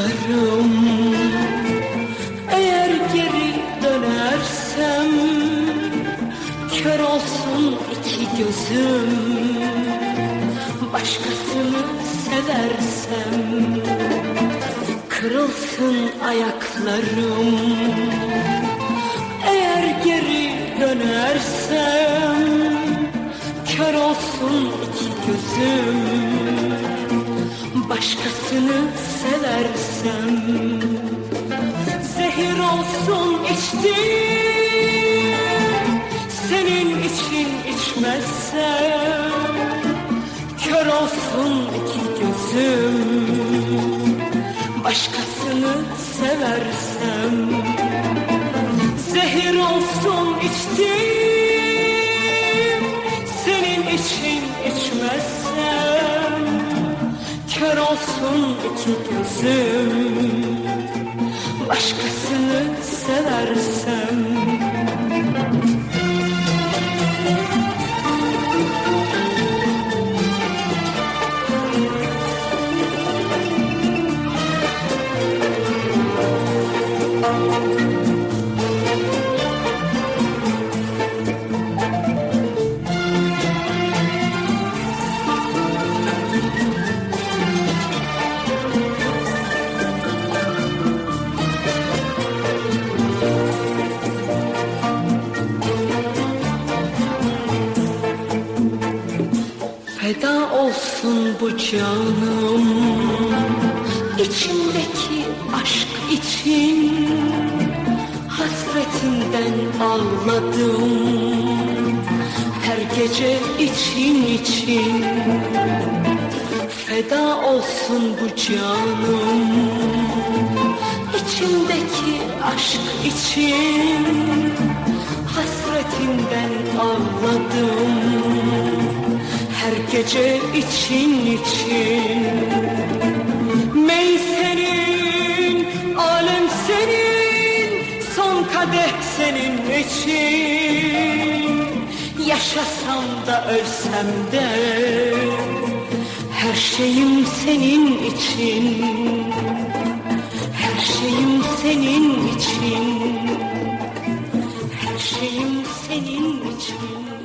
ayaklarım Eğer geri dönersem Kör olsun iki gözüm. Başkasını seversem Kırılsın ayaklarım. Eğer geri dönersem Kör olsun iki gözüm Başkasını seversem Zehir olsun içtim Senin için içmezsem Kör olsun iki gözüm Başkasını seversem Zehir olsun içtim Senin için içmezsem Kör olsun iki gözüm Başkasını seversem Feda olsun bu canım. İçimdeki aşk için Hasretinden ağladım Her gece için için Feda olsun bu canım. İçimdeki aşk için Hasretinden ağladım gece için için. Mey senin, alem senin Son kadeh senin için. Yaşasam da ölsem de Her şeyim senin için. Her şeyim senin için. Her şeyim senin için